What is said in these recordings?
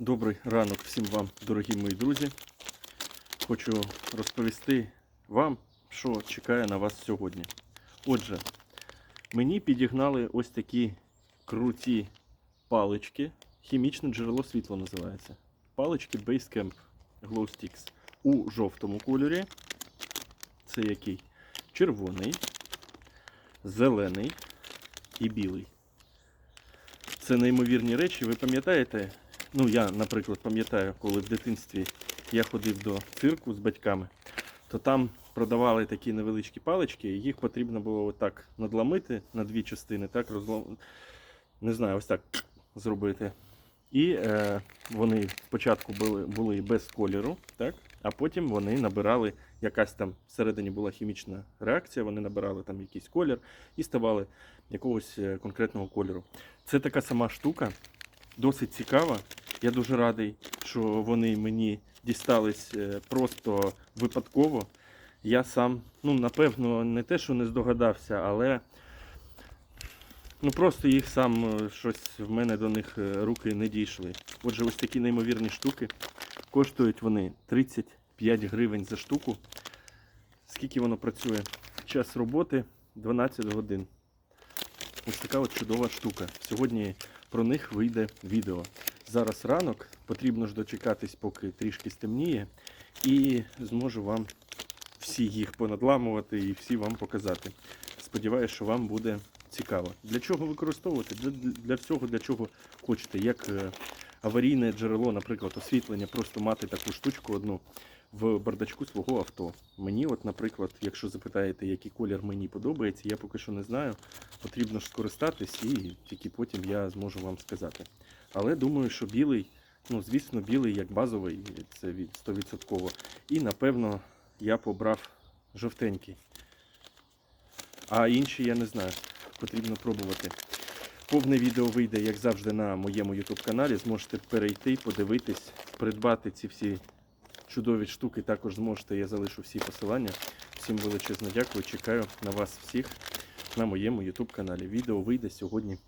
Добрий ранок всім вам, дорогі мої друзі. Хочу розповісти вам, що чекає на вас сьогодні. Отже, мені підігнали ось такі круті палички. Хімічне джерело світла називається. Палички Basecamp Glow Sticks у жовтому кольорі. Це який? Червоний, зелений і білий. Це неймовірні речі. Ви пам'ятаєте? Ну, я, наприклад, пам'ятаю, коли в дитинстві я ходив до цирку з батьками, то там продавали такі невеличкі палички, і їх потрібно було отак надламити на дві частини, так розлом... не знаю, ось так зробити. І е, вони спочатку були, були без кольору, так? а потім вони набирали, якась там всередині була хімічна реакція, вони набирали там якийсь колір і ставали якогось е, конкретного кольору. Це така сама штука, досить цікава. Я дуже радий, що вони мені дістались е, просто випадково. Я сам, ну, напевно, не те, що не здогадався, але ну, просто їх сам е, щось в мене до них е, руки не дійшли. Отже, ось такі неймовірні штуки. Коштують вони 35 гривень за штуку. Скільки воно працює? Час роботи 12 годин. Ось така от чудова штука. Сьогодні про них вийде відео. Зараз ранок, потрібно ж дочекатись, поки трішки стемніє, і зможу вам всі їх понадламувати і всі вам показати. Сподіваюсь, що вам буде цікаво. Для чого використовувати? Для, для всього, для чого хочете. Як е, аварійне джерело, наприклад, освітлення, просто мати таку штучку одну в бардачку свого авто. Мені, от, наприклад, якщо запитаєте, який колір мені подобається, я поки що не знаю. Потрібно ж скористатись і тільки потім я зможу вам сказати. Але думаю, що білий, ну звісно, білий як базовий, це від 100%. І напевно я побрав жовтенький. А інші я не знаю. Потрібно пробувати. Повне відео вийде, як завжди, на моєму YouTube каналі. Зможете перейти, подивитись, придбати ці всі чудові штуки. Також зможете, я залишу всі посилання. Всім величезно дякую. Чекаю на вас всіх на моєму YouTube каналі. Відео вийде сьогодні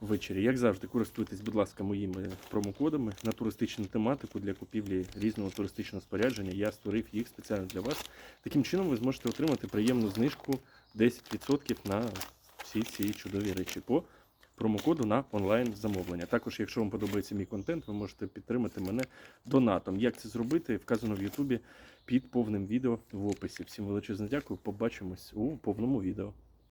ввечері. Як завжди, користуйтесь, будь ласка, моїми промокодами на туристичну тематику для купівлі різного туристичного спорядження. Я створив їх спеціально для вас. Таким чином ви зможете отримати приємну знижку 10% на всі ці чудові речі по промокоду на онлайн замовлення. Також, якщо вам подобається мій контент, ви можете підтримати мене донатом. Як це зробити, вказано в Ютубі під повним відео в описі. Всім величезне дякую. Побачимось у повному відео.